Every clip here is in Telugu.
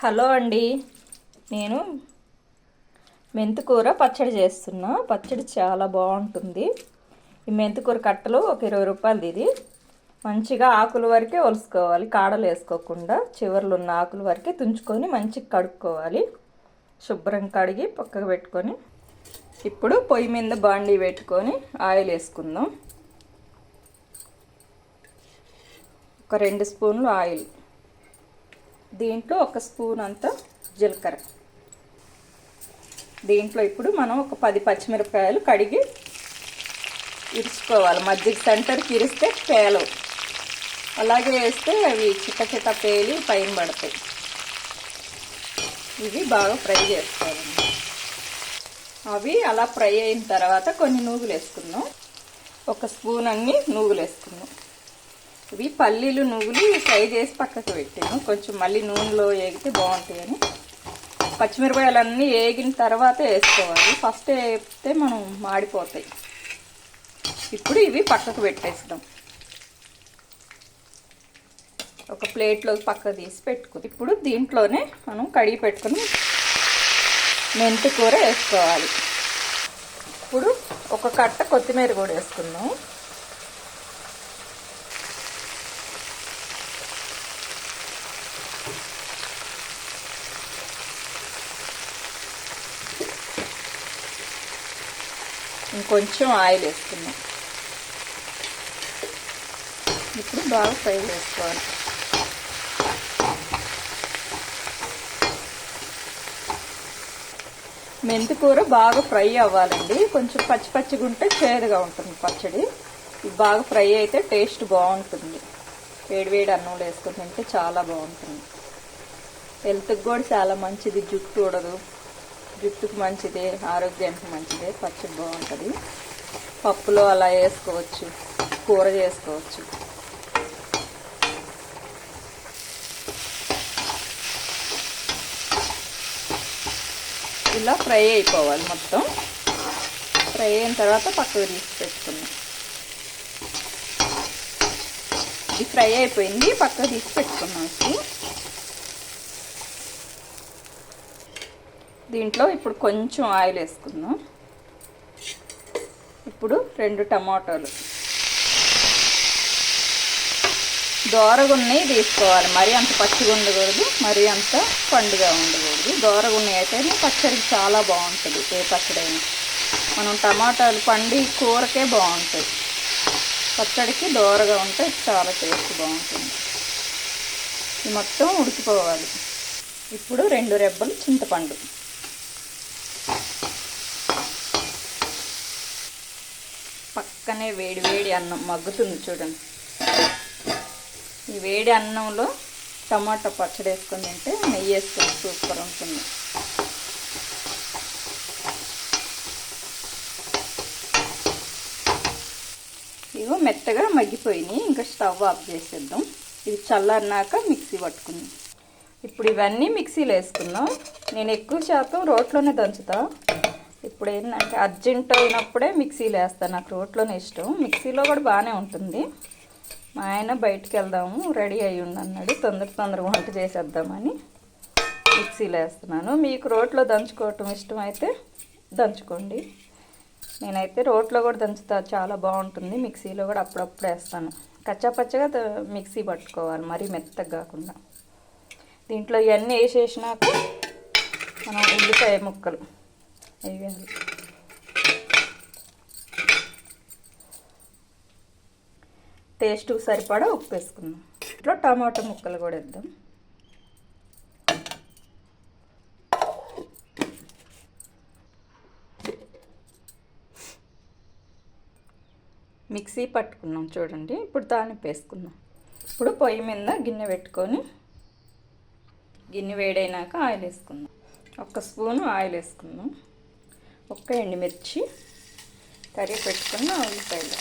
హలో అండి. నేను మెంతికూర పచ్చడి చేస్తున్నా. పచ్చడి చాలా బాగుంటుంది. ఈ మెంతికూర కట్టలు ఒక ఇరవై రూపాయలది ఇది. మంచిగా ఆకుల వరకే ఒలుసుకోవాలి. కాడలు వేసుకోకుండా చివర్లు ఉన్న ఆకుల వరకే తుంచుకొని మంచిగా కడుక్కోవాలి. శుభ్రం కడిగి పక్కకు పెట్టుకొని ఇప్పుడు పొయ్యి మీద బాండీ పెట్టుకొని ఆయిల్ వేసుకుందాం. ఒక రెండు స్పూన్లు ఆయిల్. దీంట్లో ఒక స్పూన్ అంత జీలకర్ర. దీంట్లో ఇప్పుడు మనం ఒక పది పచ్చిమిరపకాయలు కడిగి ఇరుచుకోవాలి. మధ్య సెంటర్కి ఇరిస్తే పేలవు. అలాగే వేస్తే అవి చిక్క చిక్క పేలి పైన పడతాయి. ఇవి బాగా ఫ్రై చేసుకోవాలండి అవి అలా ఫ్రై అయిన తర్వాత కొన్ని నూగులు వేసుకుందాం ఒక స్పూన్ అన్ని నూగులు వేసుకుందాం ఇవి పల్లీలు నువ్వులు ఫ్రై చేసి పక్కకు పెట్టాను. కొంచెం మళ్ళీ నూనెలో వేగితే బాగుంటాయని. పచ్చిమిరపకాయలన్నీ వేగిన తర్వాత వేసుకోవాలి. ఫస్ట్ వేస్తే మనం మాడిపోతాయి. ఇప్పుడు ఇవి పక్కకు పెట్టేస్తాం ఒక ప్లేట్లో పక్క తీసి పెట్టుకుని ఇప్పుడు దీంట్లోనే మనం కడిగి పెట్టుకుని మెంతి కూర వేసుకోవాలి. ఇప్పుడు ఒక కట్ట కొత్తిమీర కూడా వేసుకుందాం. ఇంకొంచెం ఆయిల్ వేసుకున్నాం ఇప్పుడు బాగా ఫ్రై చేసుకోవాలి. మెంతి కూర బాగా ఫ్రై అవ్వాలండి. కొంచెం పచ్చి పచ్చిగా ఉంటే చేదుగా ఉంటుంది పచ్చడి. ఇది బాగా ఫ్రై అయితే టేస్ట్ బాగుంటుంది. వేడి వేడి అన్నంలో వేసుకుని తింటే చాలా బాగుంటుంది. హెల్త్కి కూడా చాలా మంచిది. జుట్టు ఉడదు జుట్టుకు మంచిదే ఆరోగ్యానికి మంచిదే పచ్చడి బాగుంటుంది. పప్పులో అలా వేసుకోవచ్చు కూర చేసుకోవచ్చు. ఇలా ఫ్రై అయిపోవాలి మొత్తం. ఫ్రై అయిన తర్వాత పక్కకు తీసి పెట్టుకున్నాం ఇది ఫ్రై అయిపోయింది పక్కకు తీసి పెట్టుకున్నాం దీంట్లో ఇప్పుడు కొంచెం ఆయిల్ వేసుకుందాం. ఇప్పుడు రెండు టమాటాలు. దోరగున్నవి తీసుకోవాలి. మరీ అంత పచ్చిగా ఉండకూడదు మరీ అంత పండుగా ఉండకూడదు. దోరగున్నవి అయితేనే పచ్చడికి చాలా బాగుంటుంది ఏ పచ్చడి అయినా మనం టమాటాలు పండి కూరకే బాగుంటుంది పచ్చడికి దోరగా ఉంటే చాలా టేస్ట్ బాగుంటుంది. ఇది మొత్తం ఉడికిపోవాలి. ఇప్పుడు రెండు రెబ్బలు చింతపండు. పక్కనే వేడి వేడి అన్నం మగ్గుతుంది చూడండి. ఈ వేడి అన్నంలో టమాటా పచ్చడి వేసుకొని తింటే నెయ్యి వేసుకొని సూపర్ ఉంటుంది. ఇవో మెత్తగా మగ్గిపోయినాయి. ఇంకా స్టవ్ ఆఫ్ చేసేద్దాం. ఇది చల్లారినాక మిక్సీ పట్టుకుందాం. ఇప్పుడు ఇవన్నీ మిక్సీలో వేసుకుందాం. నేను ఎక్కువ శాతం రోట్లోనే దంచుతా. ఇప్పుడు ఏంటంటే అర్జెంట్ అయినప్పుడే మిక్సీలో వేస్తాను. నాకు రోట్లోనే ఇష్టం. మిక్సీలో కూడా బాగానే ఉంటుంది. మా ఆయన బయటికి వెళ్దాము రెడీ అయ్యి అన్నాడు. తొందర తొందరగా వంట చేసేద్దామని మిక్సీలో వేస్తున్నాను. మీకు రోట్లో దంచుకోవటం ఇష్టం అయితే దంచుకోండి. నేనైతే రోట్లో కూడా దంచుతా. చాలా బాగుంటుంది. మిక్సీలో కూడా అప్పుడప్పుడు వేస్తాను. కచ్చాపచ్చగా మిక్సీ పట్టుకోవాలి. మరీ మెత్తగా కాకుండా. దీంట్లో ఇవన్నీ వేసేసినాక మనం ఉల్లిపాయ ముక్కలు. వేయాలి టేస్ట్ సరిపడా ఉప్పు వేసుకుందాం ఇట్లా టమాటా ముక్కలు కూడా వేద్దాం. మిక్సీ పట్టుకున్నాం చూడండి. ఇప్పుడు దాన్ని వేసుకుందాం ఇప్పుడు పొయ్యి మీద గిన్నె పెట్టుకొని గిన్నె వేడైనాక ఆయిల్ వేసుకుందాం. ఒక స్పూను ఆయిల్ వేసుకుందాం. ఒక్క ఎండుమిర్చి కర్రీ పెట్టుకున్న ఉల్లిపాయలు.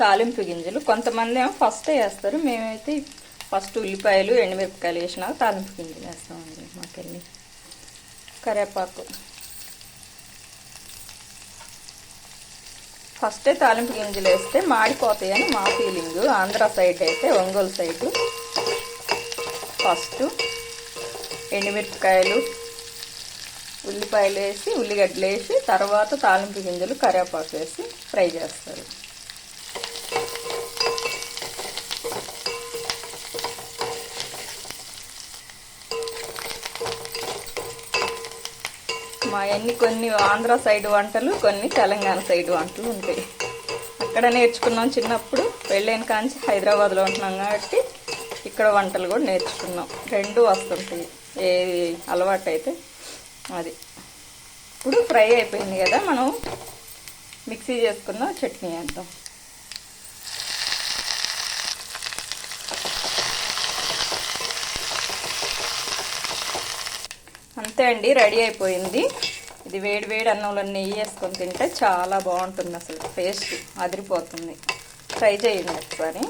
తాలింపు గింజలు. కొంతమంది ఏమో ఫస్ట్ వేస్తారు. మేమైతే ఫస్ట్ ఉల్లిపాయలు ఎండుమిరపకాయలు వేసినాక తాలింపు గింజలు వేస్తామండి మాకెళ్ళి కరివేపాకు ఫస్టే తాలింపు గింజలు వేస్తే మాడిపోతాయని మా ఫీలింగ్. ఆంధ్ర సైడ్ అయితే ఒంగోలు సైడ్ ఫస్ట్ ఎండుమిరపకాయలు ఉల్లిపాయలు వేసి ఉల్లిగడ్డలు వేసి తర్వాత తాలింపు గింజలు కరివేపాకు వేసి ఫ్రై చేస్తారు. మా అన్ని కొన్ని ఆంధ్ర సైడ్ వంటలు కొన్ని తెలంగాణ సైడ్ వంటలు ఉంటాయి. అక్కడ నేర్చుకున్నాం చిన్నప్పుడు పెళ్ళైన కాంచి హైదరాబాద్లో ఉంటున్నాం కాబట్టి ఇక్కడ వంటలు కూడా నేర్చుకున్నాం. రెండు వస్తుంటాయి. ఏది అలవాటు అయితే అది. ఇప్పుడు ఫ్రై అయిపోయింది కదా మనం మిక్సీ చేసుకున్న చట్నీ వేద్దాం. అంతే అండి రెడీ అయిపోయింది. ఇది వేడి వేడి అన్నంలో నెయ్యి వేసుకొని తింటే చాలా బాగుంటుంది అసలు టేస్ట్ అదిరిపోతుంది. ట్రై చేయండి ఒకసారి.